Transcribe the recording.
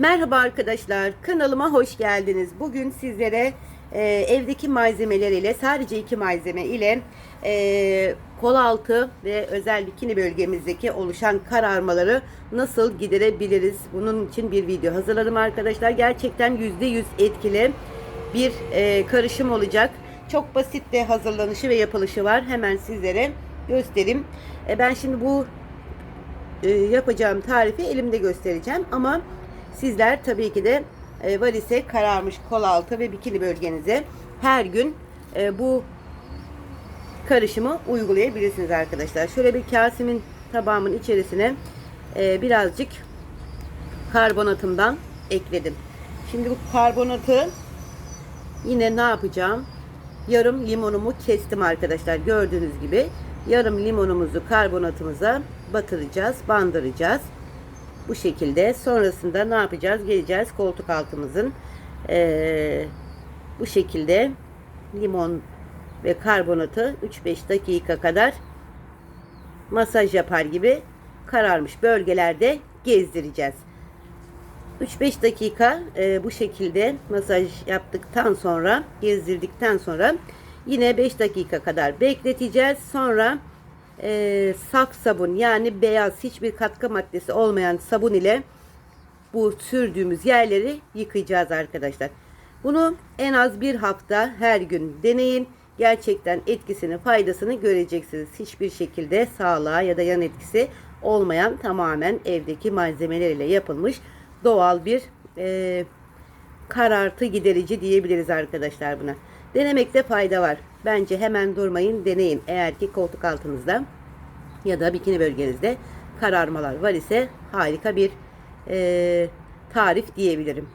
Merhaba arkadaşlar, kanalıma hoş geldiniz. Bugün sizlere e, evdeki malzemeler ile sadece iki malzeme ile e, kol altı ve özel bikini bölgemizdeki oluşan kararmaları nasıl giderebiliriz? Bunun için bir video hazırladım arkadaşlar. Gerçekten %100 etkili bir e, karışım olacak. Çok basit de hazırlanışı ve yapılışı var. Hemen sizlere göstereyim. E, ben şimdi bu e, yapacağım tarifi elimde göstereceğim ama sizler tabii ki de e, varise kararmış kol altı ve bikini bölgenize her gün e, bu karışımı uygulayabilirsiniz arkadaşlar. Şöyle bir kasemin tabağımın içerisine e, birazcık karbonatımdan ekledim. Şimdi bu karbonatı yine ne yapacağım? Yarım limonumu kestim arkadaşlar. Gördüğünüz gibi yarım limonumuzu karbonatımıza batıracağız, bandıracağız. Bu şekilde. Sonrasında ne yapacağız? Geleceğiz koltuk altımızın eee, bu şekilde limon ve karbonatı 3-5 dakika kadar masaj yapar gibi kararmış bölgelerde gezdireceğiz. 3-5 dakika e, bu şekilde masaj yaptıktan sonra gezdirdikten sonra yine 5 dakika kadar bekleteceğiz. Sonra e, saf sabun yani beyaz hiçbir katkı maddesi olmayan sabun ile bu sürdüğümüz yerleri yıkayacağız arkadaşlar. Bunu en az bir hafta her gün deneyin. Gerçekten etkisini, faydasını göreceksiniz. Hiçbir şekilde sağlığa ya da yan etkisi olmayan tamamen evdeki malzemeler ile yapılmış doğal bir e, karartı giderici diyebiliriz arkadaşlar buna. Denemekte fayda var. Bence hemen durmayın, deneyin. Eğer ki koltuk altınızda ya da bikini bölgenizde kararmalar var ise harika bir e, tarif diyebilirim.